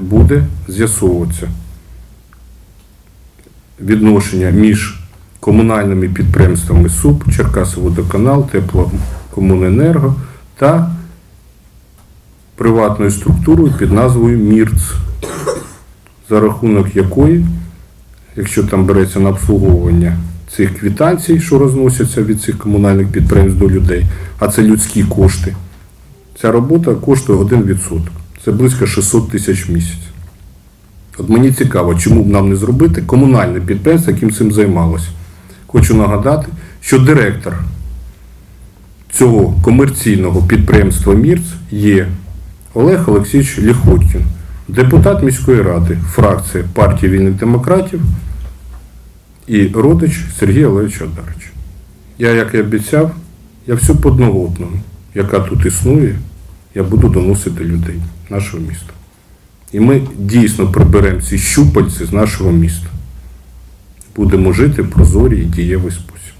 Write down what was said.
буде з'ясовуватися відношення між комунальними підприємствами СУП, Черкасоводоканал, Теплокомуненерго та приватною структурою під назвою МІРЦ, за рахунок якої, якщо там береться на обслуговування цих квітанцій, що розносяться від цих комунальних підприємств до людей, а це людські кошти, ця робота коштує 1%. Це близько 600 тисяч в місяць. От мені цікаво, чому б нам не зробити комунальне підприємство, яким цим займалося. Хочу нагадати, що директор цього комерційного підприємства МІРЦ є Олег Олексійович Ліхоткін, депутат міської ради, фракція партії вільних демократів і родич Сергія Олеговича Одарича. Я, як і обіцяв, я всю подноготну, яка тут існує, я буду доносити людей нашого міста. І ми дійсно приберемо ці щупальці з нашого міста. Будемо жити в прозорій і дієвий спосіб.